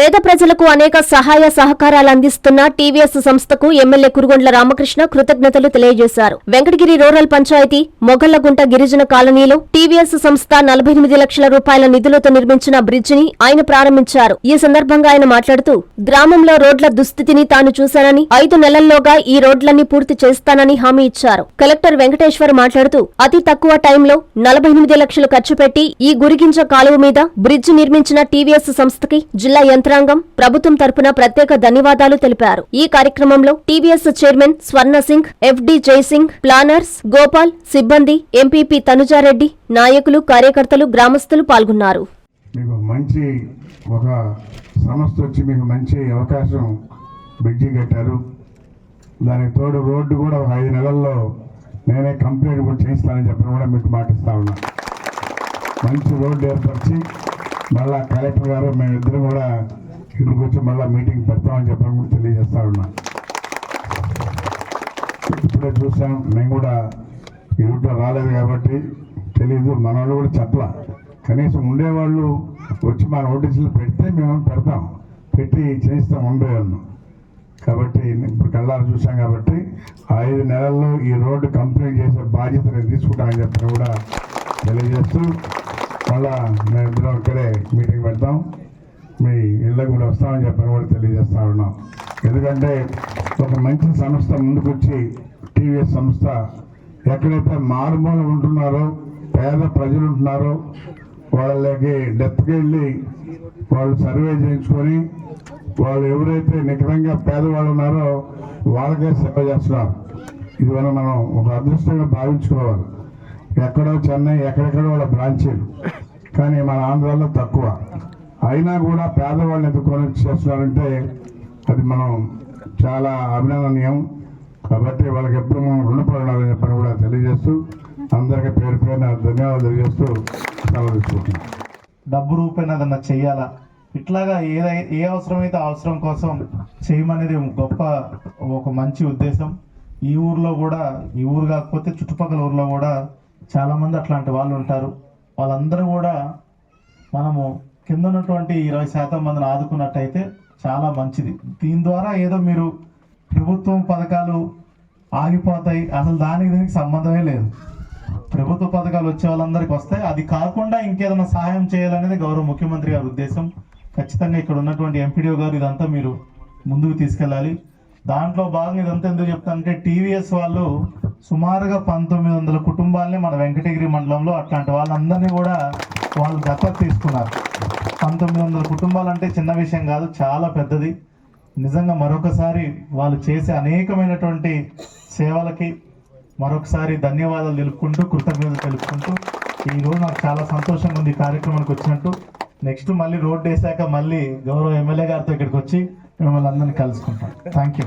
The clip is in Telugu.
పేద ప్రజలకు అనేక సహాయ సహకారాలు అందిస్తున్న టీవీఎస్ సంస్థకు ఎమ్మెల్యే కురుగొండ్ల రామకృష్ణ కృతజ్ఞతలు తెలియజేశారు. వెంకటగిరి రూరల్ పంచాయతీ మొగళ్ళగుంట గిరిజన కాలనీలో టీవీఎస్ సంస్థ నలభై ఎనిమిది లక్షల రూపాయల నిధులతో నిర్మించిన బ్రిడ్జిని ఆయన ప్రారంభించారు. ఈ సందర్భంగా ఆయన మాట్లాడుతూ గ్రామంలో రోడ్ల దుస్థితిని తాను చూశానని ఐదు నెలల్లోగా ఈ రోడ్లన్నీ పూర్తి చేస్తానని హామీ ఇచ్చారు. కలెక్టర్ వెంకటేశ్వర్ మాట్లాడుతూ అతి తక్కువ టైంలో నలభై ఎనిమిది లక్షలు ఖర్చు పెట్టి ఈ గురిగింజ కాలువ మీద బ్రిడ్జి నిర్మించిన టీవీఎస్ సంస్థకి జిల్లా యంత్రాంగం ప్రభుత్వం తరపున ప్రత్యేక ధన్యవాదాలు తెలిపారు. ఈ కార్యక్రమంలో TVS chairman Swarna Singh FD Jaisingh planners Gopal సిబ్బంది ఎంపీపీ తనుజారెడ్డి నాయకులు కార్యకర్తలు గ్రామస్తులు పాల్గొన్నారు. మీకు మంచి ఒక సంస్థ వచ్చి మీకు మంచి అవకాశం బ్రిడ్జి కట్టారు. దానికి తోడు రోడ్డు కూడా ఒక ఐదు నెలల్లో నేనే కంప్లీట్ కూడా చేయిస్తానని చెప్పిన కూడా మీకు మాటిస్తా ఉన్నా. మంచి రోడ్డు ఏర్పరిచి మళ్ళా కలెక్టర్ గారు మేమిద్దరం కూడా ఇక్కడికి వచ్చి మళ్ళీ మీటింగ్ పెడతామని చెప్పడం కూడా తెలియజేస్తా ఉన్నా. ఇప్పుడే చూసాం మేము కూడా ఈ రూట్లో రాలేదు కాబట్టి తెలియదు మన వాళ్ళు కూడా చెప్పలా. కనీసం ఉండేవాళ్ళు వచ్చి మా నోటీసులు పెడితే మేము పెడతాం పెట్టి చేయిస్తాం ఉండేవాళ్ళు కాబట్టి ఇప్పుడు కళ్ళారు చూసాం కాబట్టి ఐదు నెలల్లో ఈ రోడ్డు కంప్లీట్ చేసే బాధ్యత నేను తీసుకుంటానని చెప్పిన కూడా తెలియజేస్తూ మళ్ళా మేము ఇద్దరం ఇక్కడే మీటింగ్ పెడతాం. మీ ఇళ్ళకు కూడా వస్తామని చెప్పని కూడా తెలియజేస్తా ఉన్నాం. ఎందుకంటే ఒక మంచి సంస్థ ముందుకొచ్చి టీవీఎస్ సంస్థ ఎక్కడైతే మారుమూల ఉంటున్నారో పేద ప్రజలు ఉంటున్నారో వాళ్ళకి డెత్కి వెళ్ళి వాళ్ళు సర్వే చేయించుకొని వాళ్ళు ఎవరైతే నికరంగా పేదవాళ్ళు ఉన్నారో వాళ్ళకే సేవ చేస్తున్నారు. ఇదివల్ల మనం ఒక అదృష్టంగా భావించుకోవాలి. ఎక్కడో చెన్నై ఎక్కడెక్కడో వాళ్ళ బ్రాంచీలు. కానీ మన ఆంధ్రాలో తక్కువ. అయినా కూడా పేదవాళ్ళని ఎదుర్కొని చేస్తున్నారంటే అది మనం చాలా అభినందనీయం. కాబట్టి వాళ్ళకి ఎప్పుడు మనం రుణపడి ఉండాలని చెప్పని కూడా తెలియజేస్తూ అందరికీ పేరు పేరున ధన్యవాదాలు తెలియజేస్తూ సెలవు డబ్బు రూపాయన ఏదన్నా చెయ్యాలా? ఇట్లాగా ఏదై ఏ అవసరమైతే అవసరం కోసం చేయమనేది గొప్ప ఒక మంచి ఉద్దేశం. ఈ ఊర్లో కూడా ఈ ఊరు కాకపోతే చుట్టుపక్కల ఊర్లో కూడా చాలామంది అట్లాంటి వాళ్ళు ఉంటారు. వాళ్ళందరూ కూడా మనము కింద ఉన్నటువంటి ఇరవై శాతం మందిని ఆదుకున్నట్టయితే చాలా మంచిది. దీని ద్వారా ఏదో మీరు ప్రభుత్వం పథకాలు ఆగిపోతాయి. అసలు దానికి దీనికి సంబంధమే లేదు. ప్రభుత్వ పథకాలు వచ్చే వాళ్ళందరికీ వస్తాయి. అది కాకుండా ఇంకేదైనా సహాయం చేయాలనేది గౌరవ ముఖ్యమంత్రి గారి ఉద్దేశం. ఖచ్చితంగా ఇక్కడ ఉన్నటువంటి ఎంపీడీఓ గారు ఇదంతా మీరు ముందుకు తీసుకెళ్ళాలి. దాంట్లో భాగంగా ఇదంతా ఎందుకు చెప్తానంటే టీవీఎస్ వాళ్ళు సుమారుగా పంతొమ్మిది వందల కుటుంబాలని మన వెంకటగిరి మండలంలో అట్లాంటి వాళ్ళందరినీ కూడా వాళ్ళు దత్తత తీసుకున్నారు. పంతొమ్మిది వందల కుటుంబాలు అంటే చిన్న విషయం కాదు చాలా పెద్దది. నిజంగా మరొకసారి వాళ్ళు చేసే అనేకమైనటువంటి సేవలకి మరొకసారి ధన్యవాదాలు తెలుపుకుంటూ కృతజ్ఞతలు తెలుపుకుంటూ ఈ రోజు నాకు చాలా సంతోషంగా ఉంది ఈ కార్యక్రమానికి వచ్చినట్టు. నెక్స్ట్ మళ్ళీ రోడ్డు వేసాక మళ్ళీ గౌరవ ఎమ్మెల్యే గారితో ఇక్కడికి వచ్చి మిమ్మల్ని అందరినీ కలుసుకుంటాం. Thank you